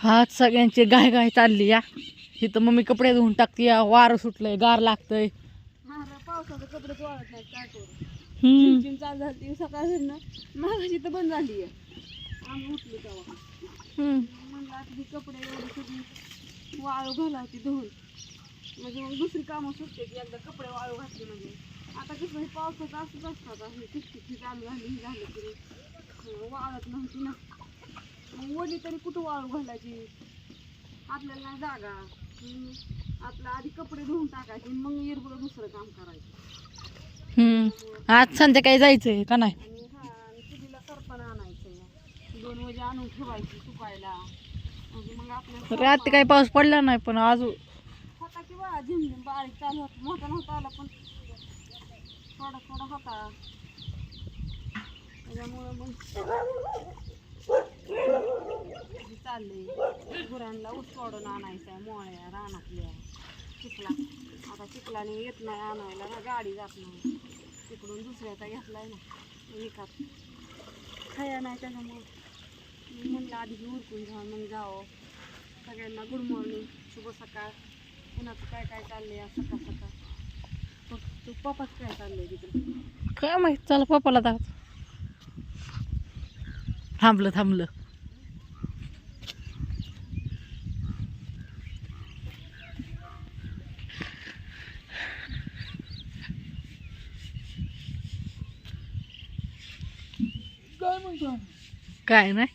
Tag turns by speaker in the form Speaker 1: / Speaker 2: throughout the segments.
Speaker 1: हा सगळ्यांची गाय गाय चालली या. इथं मम्मी कपडे धुवून टाकते या. वारं सुटलंय गार लागतंय.
Speaker 2: पावसाचं वाळत नाही चालू झाली सकाळ मागाशी तर बंद झाली आम्ही उठलो तेव्हा.
Speaker 1: हम्म.
Speaker 2: म्हणलं आता ही कपडे एवढी सगळी वाळू घालावती धुवून. म्हणजे मग दुसरी कामं सुटते की एकदा कपडे वाळू घातले म्हणजे. आता कसं हे पावसाचं असंच असतं आता. हे चालू झाली ही झालं तरी वाळत नव्हती ना. मग ओली तरी कुठं वाळू घालायची? आपल्याला नाही जागा. आपलं आधी कपडे धुवून टाकायचे मग इरबळ दुसरं काम करायचं.
Speaker 1: हम्म. आज संध्याकाळी जायचंय का नाही?
Speaker 2: आणि हा सरपण आणायचं दोन वाजे आणून ठेवायची सुकायला. म्हणजे मग आपल्याला
Speaker 1: रात्री काही पाऊस पडला नाही पण आज
Speaker 2: होता की बा झिमझिम बारीक चालू होता. मोठा नव्हता आला पण थोडा थोडा होता. त्याच्यामुळं मग चाललंय. गुरांना ऊस तोडून आणायचा मोळ्या रानातल्या. चिखला. आता चिखलाने येत नाही आणायला ना गाडी जात नाही. तिकडून दुसऱ्याचा घेतलाय ना. विकत खाया नाही त्याच्यामुळं. मी म्हणलं आधी उरकून घ्या मग जावं. सगळ्यांना गुड मॉर्निंग. शुभ सकाळ. कुणाचं काय काय चाललंय सकाळ सकाळ? मग तू पप्पाच काय चाललंय तिकडे?
Speaker 1: काय माहीत चला पप्पाला दाखव थांबलं थांबलं.
Speaker 3: काय म्हणतो
Speaker 1: काय नाही.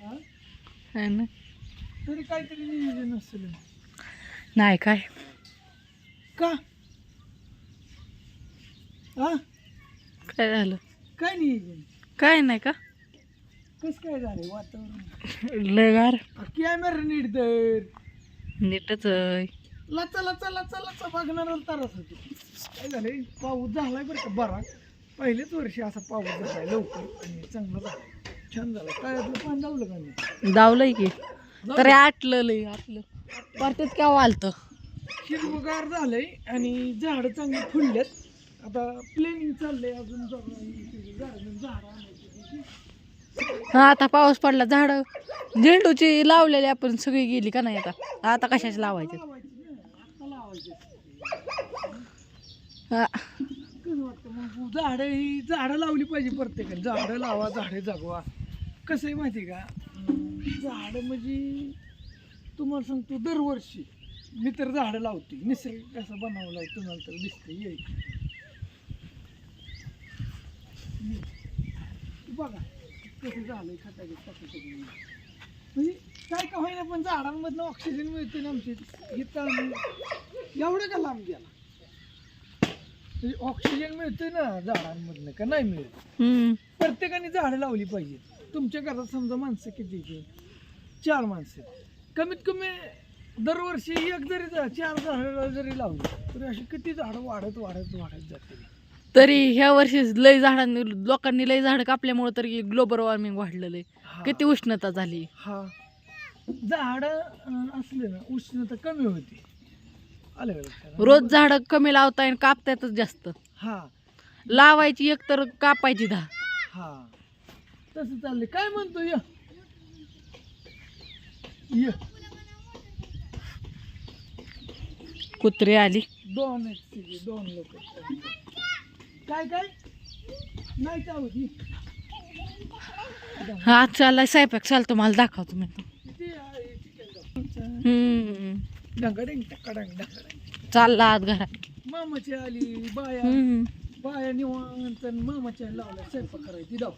Speaker 3: हा?
Speaker 1: काय नाही.
Speaker 3: तरी काहीतरी नियोजन असेल
Speaker 1: नाही काय.
Speaker 3: का? हा?
Speaker 1: काय झालं?
Speaker 3: काय नियोजन?
Speaker 1: काय नाही का.
Speaker 3: कस काय झालंय वातावरण?
Speaker 1: लय गार.
Speaker 3: कॅमेरा नीट तर
Speaker 1: नीटच आहे.
Speaker 3: लचा लचा लचा लचा बघणार तरच होती. काय झालंय पाऊस झालाय बरं का? बरा. पहिलेच वर्षी असा पाऊस झालाय लवकर आणि चांगला झाला. छान झाला. काय आपलं पाणी लावलं का नाही?
Speaker 1: दावलंय की. तरी आटलं लय आटलं. परतेच का वालतं
Speaker 3: हिरवगार झालंय आणि झाडं चांगली फुलल्यात आता प्लॅनिंग चाललंय अजून झाड झाड आणायची
Speaker 1: हा आता पाऊस पडला. झाड झेंडूची लावलेली आपण सगळी गेली का नाही आता? आता कशाची लावायचे?
Speaker 3: लावायची ना आता लावायची.
Speaker 1: हा.
Speaker 3: झाडं ही झाडं लावली पाहिजे प्रत्येकाने. झाडं लावा झाडे जगवा. कसं आहे माहिती आहे का? झाडं म्हणजे तुम्हाला सांगतो दरवर्षी मी तर झाडं लावते. निसर्ग कसं बनवला आहे तुम्हाला तर दिसतं येईल बघा कसं झालं खटाखट खटाखट म्हणजे काय का होईना पण झाडांमधनं ऑक्सिजन मिळते ना आमचे हे आम्ही एवढं का लांब गेला? ऑक्सिजन मिळतोय ना झाडांमधनं का नाही मिळत?
Speaker 1: हम्म.
Speaker 3: प्रत्येकाने झाडं लावली पाहिजेत. तुमच्या घरात समजा माणसं किती आहेत? चार माणसं आहेत. कमीत कमी दरवर्षी एक जरी झा- चार झाडं जरी लावली तरी अशी किती झाडं वाढत वाढत वाढत जाते
Speaker 1: तरी ह्या वर्षी लय झाडांनी लोकांनी लय झाड कापल्यामुळे तरी ग्लोबल वॉर्मिंग वाढलेलं आहे.
Speaker 3: हा.
Speaker 1: किती उष्णता झाली.
Speaker 3: हा. झाड असले ना उष्णता कमी होते. आलं का लक्षात?
Speaker 1: रोज झाड कमी लावताय आणि कापतायतच जास्त.
Speaker 3: हा.
Speaker 1: लावायची एक तर कापायची दहा.
Speaker 3: हा. तसं चाललंय. काय म्हणतो य. य.
Speaker 1: कुत्री आली.
Speaker 3: दोन आहेत तिघे, दोन लोक. काय काय? नाही चावती
Speaker 1: हा चाललाय. स्वयंपाक चालतो. मला दाखवतो मी हम्म.
Speaker 3: डंगडंग टकडंग डंगडंग
Speaker 1: चालला आत घरात.
Speaker 3: मामाची आली बाया.
Speaker 1: हम्म
Speaker 3: बाया निवांत आणि मामाच्या आईला लावला स्वयंपाक करायची दाव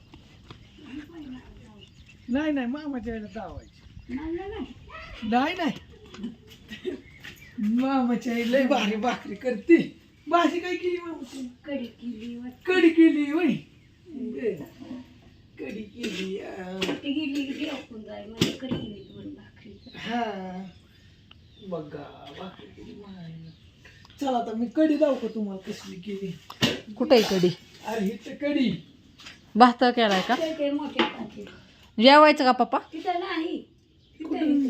Speaker 3: नाही नाही मामाच्या आईला दावायची. नाही नाही. मामाच्या आई लय भारी भाकरी करते. भाजी काय केली मामाची?
Speaker 2: कडी केली
Speaker 3: कढी केली वय कढी केली अं,
Speaker 2: ती गेली की आपण जाय म्हणजे कडी केली दोन भाकरी.
Speaker 3: हा. बघा भाकरी. चला आता मी कढी दाव का तुम्हाला कसली केली.
Speaker 1: कुठे कडी
Speaker 3: अरे ही तर कढी.
Speaker 1: भात केलाय का?
Speaker 2: ते ते
Speaker 1: जेवायचं का पप्पा?
Speaker 2: तिथं नाही.
Speaker 3: किती?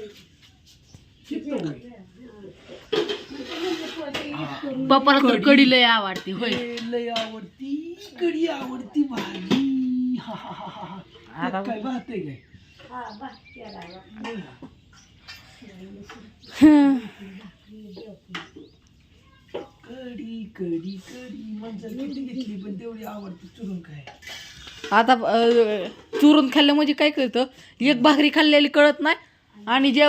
Speaker 1: पप्पाला तर कडी लय आवडते होय.
Speaker 3: हे लय आवडती कढी आवडती भाजी. हा हा हा हा हा.
Speaker 1: आता-
Speaker 3: काय भात आहे काय?
Speaker 2: हा केला
Speaker 1: आता चुरून खाल्लं म्हणजे काय कळतं एक भाकरी खाल्लेली कळत नाही आणि जे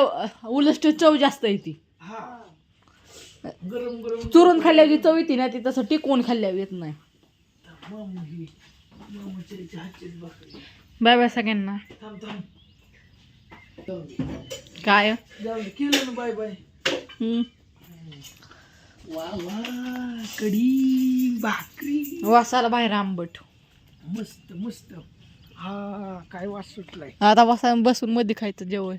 Speaker 1: उलस्ट चव जास्त
Speaker 3: आहे ती.
Speaker 1: चुरून खाल्ल्याची चव येते ना ती तसं टिकवून खाल्ल्या येत नाही. बाय बाय सगळ्यांना. काय?
Speaker 3: जाऊ दे. केलं ना बाय बाय.
Speaker 1: हम्म.
Speaker 3: वा वा कढी भाकरी.
Speaker 1: वासाला बाहेर आंबट.
Speaker 3: मस्त मस्त. हा काय वास सुटलाय.
Speaker 1: आता बसा बसून मध्ये खायचं जेवण.